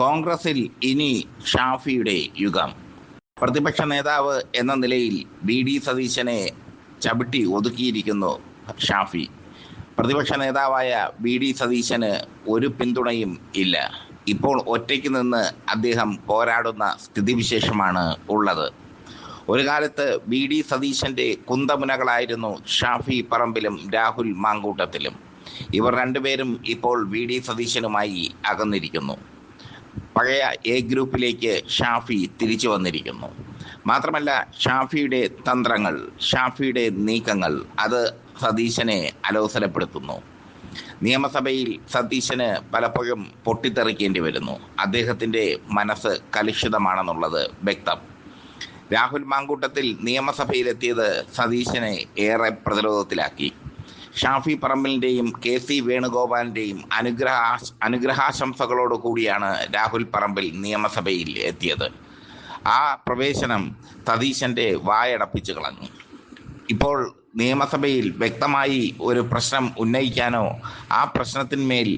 കോൺഗ്രസിൽ ഇനി ഷാഫിയുടെ യുഗം. പ്രതിപക്ഷ നേതാവ് എന്ന നിലയിൽ ബി ഡി സതീശനെ ചവിട്ടി ഒതുക്കിയിരിക്കുന്നു ഷാഫി. പ്രതിപക്ഷ നേതാവായ ബി ഡി സതീശന് ഒരു പിന്തുണയും ഇല്ല. ഇപ്പോൾ ഒറ്റയ്ക്ക് നിന്ന് അദ്ദേഹം പോരാടുന്ന സ്ഥിതിവിശേഷമാണ് ഉള്ളത്. ഒരു കാലത്ത് ബി ഡി സതീശന്റെ കുന്തമുനകളായിരുന്നു ഷാഫി പറമ്പിലും രാഹുൽ മാങ്കൂട്ടത്തിലും. ഇവർ രണ്ടുപേരും ഇപ്പോൾ വി ഡി സതീശനുമായി അകന്നിരിക്കുന്നു. പഴയ എ ഗ്രൂപ്പിലേക്ക് ഷാഫി തിരിച്ചു വന്നിരിക്കുന്നു. മാത്രമല്ല ഷാഫിയുടെ തന്ത്രങ്ങൾ ഷാഫിയുടെ നീക്കങ്ങൾ അത് സതീശനെ അലോസരപ്പെടുത്തുന്നു. നിയമസഭയിൽ സതീശന് പലപ്പോഴും പൊട്ടിത്തെറിക്കേണ്ടി വരുന്നു. അദ്ദേഹത്തിന്റെ മനസ്സ് കലുഷിതമാണെന്നുള്ളത് വ്യക്തം. രാഹുൽ മാങ്കൂട്ടത്തിൽ നിയമസഭയിലെത്തിയത് സതീശനെ ഏറെ പ്രതിരോധത്തിലാക്കി. ഷാഫി പറമ്പലിന്റെയും കെ സി വേണുഗോപാലിന്റെയും അനുഗ്രഹ അനുഗ്രഹാശംസകളോട് കൂടിയാണ് രാഹുൽ പറമ്പിൽ നിയമസഭയിൽ എത്തിയത്. ആ പ്രവേശനം സതീശന്റെ വായടപ്പിച്ചു കളഞ്ഞു. ഇപ്പോൾ നിയമസഭയിൽ വ്യക്തമായി ഒരു പ്രശ്നം ഉന്നയിക്കാനോ ആ പ്രശ്നത്തിന്മേൽ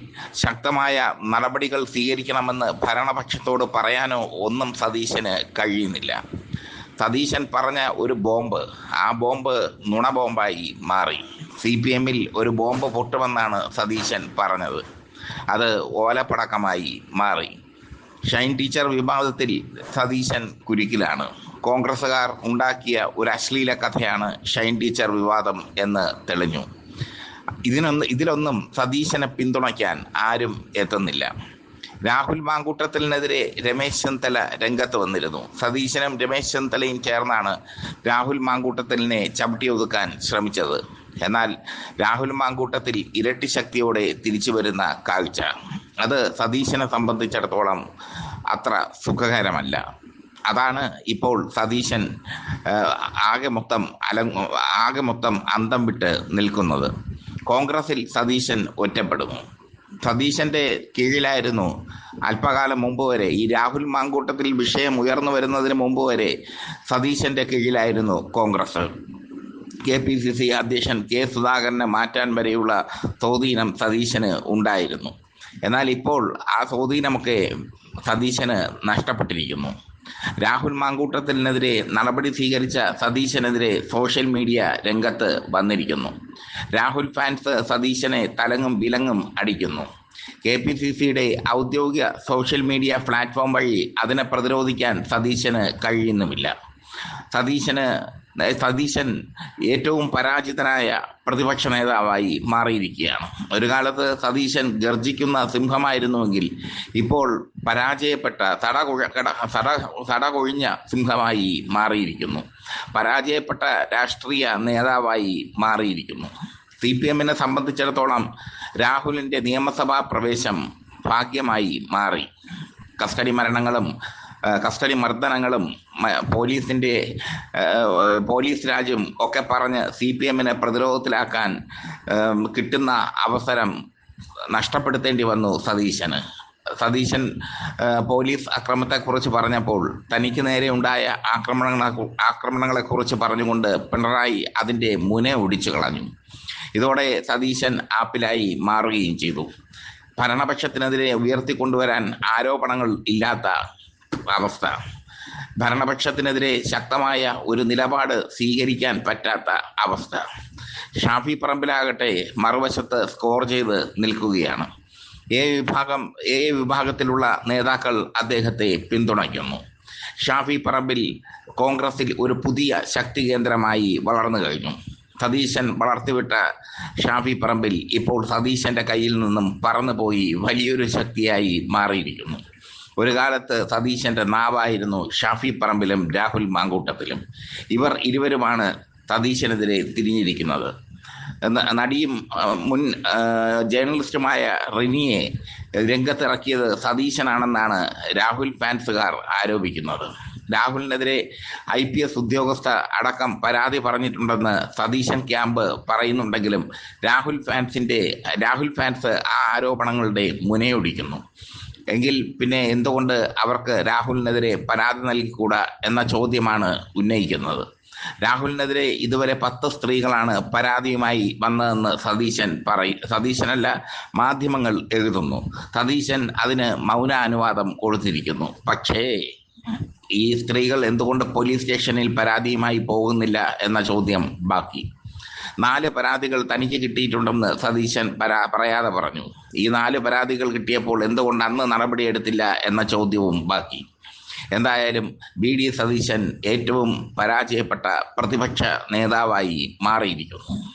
ശക്തമായ നടപടികൾ സ്വീകരിക്കണമെന്ന് ഭരണപക്ഷത്തോട് പറയാനോ ഒന്നും സതീശന് കഴിയുന്നില്ല. സതീശൻ പറഞ്ഞ ഒരു ബോംബ് ആ ബോംബ് നുണ ബോംബായി മാറി. സി പി എമ്മിൽ ഒരു ബോംബ് പൊട്ടുമെന്നാണ് സതീശൻ പറഞ്ഞത്. അത് ഓലപ്പടക്കമായി മാറി. ഷൈൻ ടീച്ചർ വിവാദത്തിൽ സതീശൻ കുരുക്കിലാണ്. കോൺഗ്രസ്സുകാർ ഉണ്ടാക്കിയ ഒരു അശ്ലീല കഥയാണ് ഷൈൻ ടീച്ചർ വിവാദം എന്ന് തെളിഞ്ഞു. ഇതിനൊന്ന് ഇതിലൊന്നും സതീശനെ പിന്തുണയ്ക്കാൻ ആരും എത്തുന്നില്ല. രാഹുൽ മാങ്കൂട്ടത്തിനെതിരെ രമേശ് ചെന്നിത്തല രംഗത്ത് വന്നിരുന്നു. സതീശനും രമേശ് ചെന്നിത്തലയും ചേർന്നാണ് രാഹുൽ മാങ്കൂട്ടത്തിലിനെ ചവിട്ടി ഒതുക്കാൻ ശ്രമിച്ചത്. എന്നാൽ രാഹുൽ മാങ്കൂട്ടത്തിൽ ഇരട്ടി ശക്തിയോടെ തിരിച്ചു വരുന്ന കാഴ്ച. അത് സതീശനെ സംബന്ധിച്ചിടത്തോളം അത്ര സുഖകരമല്ല. അതാണ് ഇപ്പോൾ സതീശൻ ആകെ മൊത്തം അല ആകെ മൊത്തം അന്തം വിട്ട് നിൽക്കുന്നത്. കോൺഗ്രസിൽ സതീശൻ ഒറ്റപ്പെടുന്നു. സതീശന്റെ കീഴിലായിരുന്നു അല്പകാലം മുമ്പ് വരെ. ഈ രാഹുൽ മാങ്കൂട്ടത്തിൽ വിഷയം ഉയർന്നു വരുന്നതിന് മുമ്പ് വരെ സതീശന്റെ കീഴിലായിരുന്നു Congress. K P C C അധ്യക്ഷൻ കെ സുധാകരനെ മാറ്റാൻ വരെയുള്ള സ്വാധീനം സതീശന് ഉണ്ടായിരുന്നു. എന്നാൽ ഇപ്പോൾ ആ സ്വാധീനമൊക്കെ സതീശന് നഷ്ടപ്പെട്ടിരിക്കുന്നു. രാഹുൽ മാങ്കൂട്ടത്തിനെതിരെ നടപടി സ്വീകരിച്ച സതീശനെതിരെ സോഷ്യൽ മീഡിയ രംഗത്ത് വന്നിരിക്കുന്നു. രാഹുൽ ഫാൻസ് സതീശനെ തലങ്ങും വിലങ്ങും അടിക്കുന്നു. കെ പി സി സിയുടെ ഔദ്യോഗിക സോഷ്യൽ മീഡിയ പ്ലാറ്റ്ഫോം വഴി അതിനെ പ്രതിരോധിക്കാൻ സതീശന് കഴിയുന്നുമില്ല. സതീശന് സതീശൻ ഏറ്റവും പരാജിതനായ പ്രതിപക്ഷ നേതാവായി മാറിയിരിക്കുകയാണ്. ഒരു കാലത്ത് സതീശൻ ഗർജിക്കുന്ന സിംഹമായിരുന്നുവെങ്കിൽ ഇപ്പോൾ പരാജയപ്പെട്ട തടകുഴ തട കൊഴിഞ്ഞ സിംഹമായി മാറിയിരിക്കുന്നു. പരാജയപ്പെട്ട രാഷ്ട്രീയ നേതാവായി മാറിയിരിക്കുന്നു. സി പി എമ്മിനെ സംബന്ധിച്ചിടത്തോളം രാഹുലിന്റെ നിയമസഭാ പ്രവേശം ഭാഗ്യമായി മാറി. കസ്റ്റഡി മരണങ്ങളും കസ്റ്റഡി മർദ്ദനങ്ങളും പോലീസിന്റെ പോലീസ് രാജ്യം ഒക്കെ പറഞ്ഞ് സി പി എമ്മിനെ പ്രതിരോധത്തിലാക്കാൻ കിട്ടുന്ന അവസരം നഷ്ടപ്പെടുത്തേണ്ടി വന്നു സതീശന്. സതീശൻ പോലീസ് അക്രമത്തെക്കുറിച്ച് പറഞ്ഞപ്പോൾ തനിക്ക് നേരെ ഉണ്ടായ ആക്രമണങ്ങളെ ആക്രമണങ്ങളെക്കുറിച്ച് പറഞ്ഞുകൊണ്ട് പിണറായി അതിന്റെ മുന ഒടിച്ചു കളഞ്ഞു. ഇതോടെ സതീശൻ ആപ്പിലായി മാറുകയും ചെയ്തു. ഭരണപക്ഷത്തിനെതിരെ ഉയർത്തിക്കൊണ്ടുവരാൻ ആരോപണങ്ങൾ ഇല്ലാത്ത അവസ്ഥ. ഭരണപക്ഷത്തിനെതിരെ ശക്തമായ ഒരു നിലപാട് സ്വീകരിക്കാൻ പറ്റാത്ത അവസ്ഥ. ഷാഫി പറമ്പിലാകട്ടെ മറുവശത്ത് സ്കോർ ചെയ്ത് നിൽക്കുകയാണ്. എ വിഭാഗം എ വിഭാഗത്തിലുള്ള നേതാക്കൾ അദ്ദേഹത്തെ പിന്തുണയ്ക്കുന്നു. ഷാഫി പറമ്പിൽ കോൺഗ്രസിൽ ഒരു പുതിയ ശക്തി കേന്ദ്രമായി വളർന്നു കഴിഞ്ഞു. സതീശൻ വളർത്തിവിട്ട ഷാഫി പറമ്പിൽ ഇപ്പോൾ സതീശന്റെ കയ്യിൽ നിന്നും പറന്നുപോയി വലിയൊരു ശക്തിയായി മാറിയിരിക്കുന്നു. ഒരു കാലത്ത് സതീശന്റെ നാവായിരുന്നു ഷാഫി പറമ്പിലും രാഹുൽ മാങ്കൂട്ടത്തിലും. ഇവർ ഇരുവരുമാണ് സതീശനെതിരെ തിരിഞ്ഞിരിക്കുന്നത്. നടിയും മുൻ ജേർണലിസ്റ്റുമായ റിനിയെ രംഗത്തിറക്കിയത് സതീശനാണെന്നാണ് രാഹുൽ ഫാൻസുകാർ ആരോപിക്കുന്നത്. രാഹുലിനെതിരെ ഐ പി എസ് ഉദ്യോഗസ്ഥ അടക്കം പരാതി പറഞ്ഞിട്ടുണ്ടെന്ന് സതീശൻ ക്യാമ്പ് പറയുന്നുണ്ടെങ്കിലും രാഹുൽ ഫാൻസിന്റെ രാഹുൽ ഫാൻസ് ആ ആരോപണങ്ങളുടെ മുനയൊടിക്കുന്നു. എങ്കിൽ പിന്നെ എന്തുകൊണ്ട് അവർക്ക് രാഹുലിനെതിരെ പരാതി നൽകിക്കൂടാ എന്ന ചോദ്യമാണ് ഉന്നയിക്കുന്നത്. രാഹുലിനെതിരെ ഇതുവരെ പത്ത് സ്ത്രീകളാണ് പരാതിയുമായി വന്നതെന്ന് സതീശൻ പറയും സതീശനല്ല മാധ്യമങ്ങൾ എഴുതുന്നു. സതീശൻ അതിന് മൗന അനുവാദം കൊടുത്തിരിക്കുന്നു. പക്ഷേ ഈ സ്ത്രീകൾ എന്തുകൊണ്ട് പോലീസ് സ്റ്റേഷനിൽ പരാതിയുമായി പോകുന്നില്ല എന്ന ചോദ്യം ബാക്കി. നാല് പരാതികൾ തനിക്ക് കിട്ടിയിട്ടുണ്ടെന്ന് സതീശൻ പരാ പറയാതെ പറഞ്ഞു. ഈ നാല് പരാതികൾ കിട്ടിയപ്പോൾ എന്തുകൊണ്ട് അന്ന് നടപടിയെടുത്തില്ല എന്ന ചോദ്യവും ബാക്കി. എന്തായാലും ബി ഡി. സതീശൻ ഏറ്റവും പരാജയപ്പെട്ട പ്രതിപക്ഷ നേതാവായി മാറിയിരിക്കുന്നു.